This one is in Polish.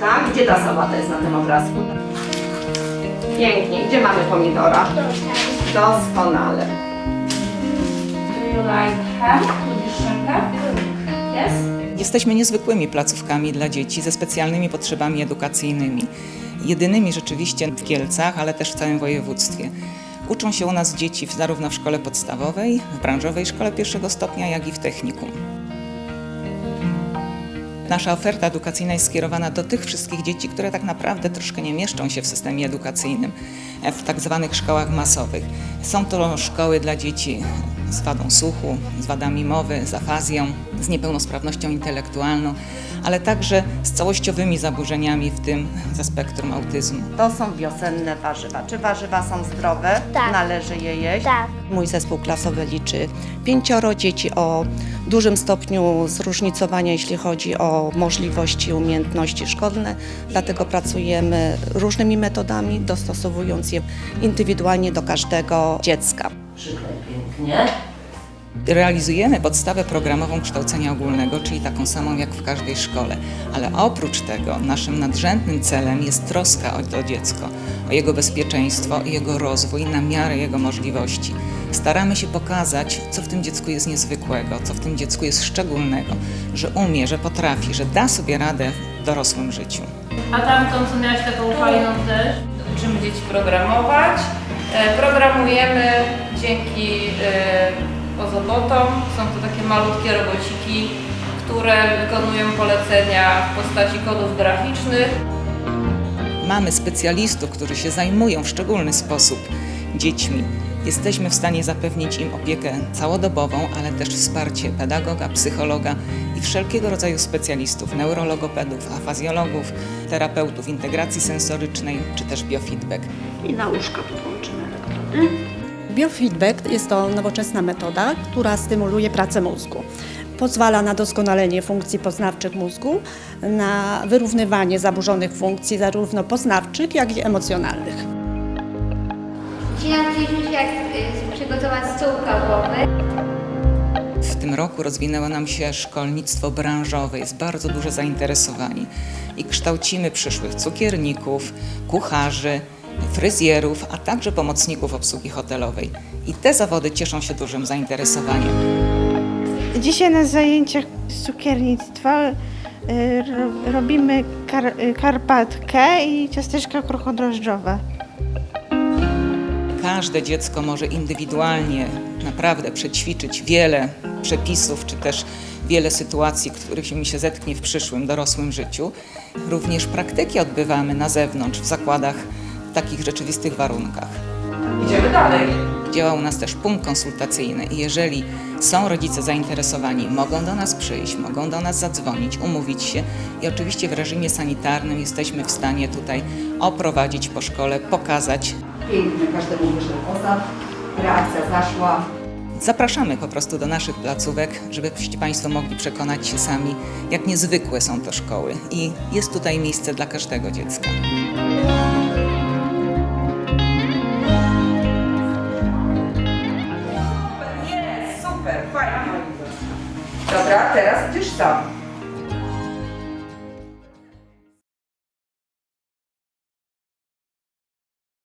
Tak? Gdzie ta sałata jest na tym obrazku? Pięknie. Gdzie mamy pomidora? Doskonale. Do you like ham? Lubisz szynkę? Yes? Jesteśmy niezwykłymi placówkami dla dzieci ze specjalnymi potrzebami edukacyjnymi. Jedynymi rzeczywiście w Kielcach, ale też w całym województwie. Uczą się u nas dzieci zarówno w szkole podstawowej, w branżowej szkole pierwszego stopnia, jak i w technikum. Nasza oferta edukacyjna jest skierowana do tych wszystkich dzieci, które tak naprawdę troszkę nie mieszczą się w systemie edukacyjnym, e, w tak zwanych szkołach masowych. Są to szkoły dla dzieci z wadą słuchu, z wadami mowy, z afazją, z niepełnosprawnością intelektualną, ale także z całościowymi zaburzeniami, w tym ze spektrum autyzmu. To są wiosenne warzywa. Czy warzywa są zdrowe? Tak. Należy je jeść? Tak. Mój zespół klasowy liczy pięcioro dzieci o dużym stopniu zróżnicowania, jeśli chodzi o możliwości i umiejętności szkolne. Dlatego pracujemy różnymi metodami, dostosowując je indywidualnie do każdego dziecka. Przyklej pięknie. Realizujemy podstawę programową kształcenia ogólnego, czyli taką samą jak w każdej szkole, ale oprócz tego naszym nadrzędnym celem jest troska o to dziecko, o jego bezpieczeństwo i jego rozwój na miarę jego możliwości. Staramy się pokazać, co w tym dziecku jest niezwykłego, co w tym dziecku jest szczególnego, że umie, że potrafi, że da sobie radę w dorosłym życiu. A tamtą, co miałaś taką fajną też? Uczymy dzieci programować. E, Programujemy dzięki ozobotom. Są to takie malutkie robociki, które wykonują polecenia w postaci kodów graficznych. Mamy specjalistów, którzy się zajmują w szczególny sposób dziećmi. Jesteśmy w stanie zapewnić im opiekę całodobową, ale też wsparcie pedagoga, psychologa i wszelkiego rodzaju specjalistów, neurologopedów, afazjologów, terapeutów integracji sensorycznej czy też biofeedback. i na łóżko podłączymy elektrody. Biofeedback jest to nowoczesna metoda, która stymuluje pracę mózgu. Pozwala na doskonalenie funkcji poznawczych mózgu, na wyrównywanie zaburzonych funkcji zarówno poznawczych, jak i emocjonalnych. Dzisiaj nauczyliśmy się, jak y, przygotować stół kawowy. W tym roku rozwinęło nam się szkolnictwo branżowe, jest bardzo duże zainteresowanie i kształcimy przyszłych cukierników, kucharzy, fryzjerów, a także pomocników obsługi hotelowej. I te zawody cieszą się dużym zainteresowaniem. Dzisiaj na zajęciach z cukiernictwa y, ro- robimy kar, y, karpatkę i ciasteczka krochodrożdżowe. Każde dziecko może indywidualnie naprawdę przećwiczyć wiele przepisów, czy też wiele sytuacji, których się zetknie w przyszłym dorosłym życiu. Również praktyki odbywamy na zewnątrz, w zakładach, takich rzeczywistych warunkach. Idziemy dalej. Działa u nas też punkt konsultacyjny i jeżeli są rodzice zainteresowani, mogą do nas przyjść, mogą do nas zadzwonić, umówić się i oczywiście w reżimie sanitarnym jesteśmy w stanie tutaj oprowadzić po szkole, pokazać. Pięknie, każdemu wyszedł poza. Reakcja zaszła. Zapraszamy po prostu do naszych placówek, żebyście Państwo mogli przekonać się sami, jak niezwykłe są to szkoły i jest tutaj miejsce dla każdego dziecka. questão.